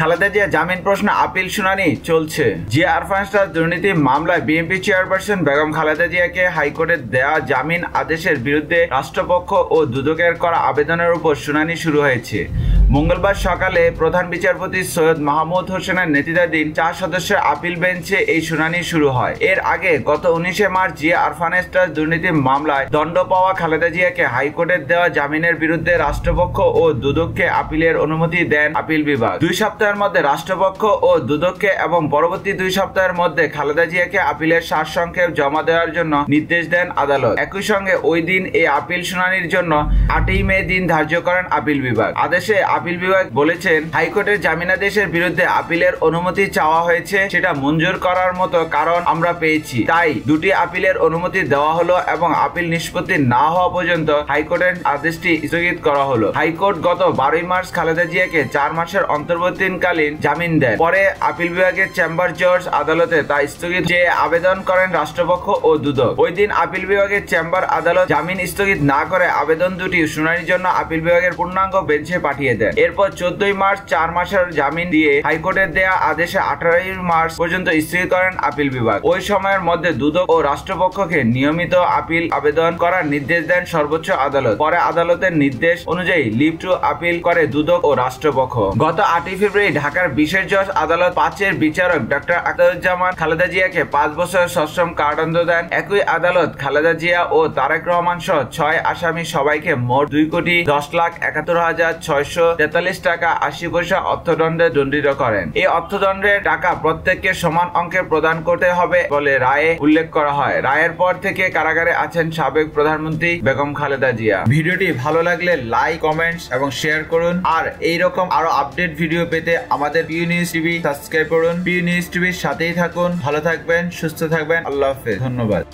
খালেদা জিয়া জামিন প্রশ্ন আপিল শুনানি চলছে। জিয়া আরফানস্টার দুর্নীতি মামলায় বিএনপি চেয়ারপারসন বেগম খালেদা জিয়াকে হাইকোর্টে দেয়া জামিন আদেশের বিরুদ্ধে রাষ্ট্রপক্ষ ও দুদকের করা আবেদনের উপর শুনানি শুরু হয়েছে। মঙ্গলবার সকালে প্রধান বিচারপতি সৈয়দ মাহমুদ হোসেনের নেতৃত্বাধীন চার সদস্যের আপিল বেঞ্চে এই শুনানি শুরু হয়। এর আগে গত উনিশে মার্চ জিয়া আরফানেস্টার দুর্নীতি মামলায় দণ্ড পাওয়া খালেদা জিয়াকে হাইকোর্টের দেওয়া জামিনের বিরুদ্ধে রাষ্ট্রপক্ষ ও দুদককে আপিলের অনুমতি দেন আপিল বিভাগ। দুই সপ্তাহের মধ্যে রাষ্ট্রপক্ষ ও দুদককে এবং পরবর্তী দুই সপ্তাহের মধ্যে খালেদা জিয়াকে আপিলের সারসংক্ষেপ জমা দেওয়ার জন্য নির্দেশ দেন আদালত। একই সঙ্গে ওই দিন এই আপিল শুনানির জন্য আটই মে দিন ধার্য করেন আপিল বিভাগ। আদেশে আপিল বিভাগ বলেছেন, হাইকোর্টের জামিনাদেশের বিরুদ্ধে আপিলের অনুমতি চাওয়া হয়েছে, সেটা মঞ্জুর করার মতো কারণ আমরা পেয়েছি। তাই দুটি আপিলের অনুমতি দেওয়া হলো এবং আপিল নিষ্পত্তি না হওয়া পর্যন্ত হাইকোর্টের আদেশটি স্থগিত করা হলো। হাইকোর্ট গত বারোই মার্চ খালেদা জিয়াকে চার মাসের অন্তর্বর্তীকালীন জামিন দেন পরে আপিল বিভাগের চেম্বার জজ আদালতে তা স্থগিত যে আবেদন করেন রাষ্ট্রপক্ষ ও দুদক। ওই দিন আপিল বিভাগের চেম্বার আদালত জামিন স্থগিত না করে আবেদন দুটি শুনানির জন্য আপিল বিভাগের পূর্ণাঙ্গ বেঞ্চে পাঠিয়ে দেন এরপর চোদ্দই মার্চ চার মাসের জামিন দিয়ে হাইকোর্টের দেয়া আদেশে আঠারোই মার্চ পর্যন্ত স্থির করেন আপিল বিভাগ। ওই সময়ের মধ্যে দুদক ও রাষ্ট্রপক্ষকে নিয়মিত আপিল আবেদন করার নির্দেশ দেন সর্বোচ্চ আদালত। পরে আদালতের নির্দেশ অনুযায়ী লিভ টু আপিল করে দুদক ও রাষ্ট্রপক্ষ। গত আটই ফেব্রুয়ারি ঢাকার বিশেষ জজ আদালত পাঁচের বিচারক ডক্টর আখতারুজ্জামান খালেদা জিয়াকে পাঁচ বছর সশ্রম কারাদণ্ড দেন। একই আদালত খালেদা জিয়া ও তারেক রহমান সহ ছয় আসামি সবাইকে মোট দুই কোটি দশ লাখ একাত্তর হাজার ছয়শো তেতাল্লিশ টাকা আশি পয়সা অর্থদণ্ডে দণ্ডিত করেন। এই অর্থদণ্ডের টাকা প্রত্যেককে সমান অঙ্কে প্রদান করতে হবে বলে রায়ে উল্লেখ করা হয়। রায়ের পর থেকে কারাগারে আছেন সাবেক প্রধানমন্ত্রী বেগম খালেদা জিয়া। ভিডিওটি ভালো লাগলে লাইক, কমেন্টস এবং শেয়ার করুন। আর এইরকম আরও আপডেট ভিডিও পেতে আমাদের পিউ নিউজ টিভি সাবস্ক্রাইব করুন। পিউ নিউজ টিভির সাথেই থাকুন। ভালো থাকবেন, সুস্থ থাকবেন। আল্লাহ হাফেজ। ধন্যবাদ।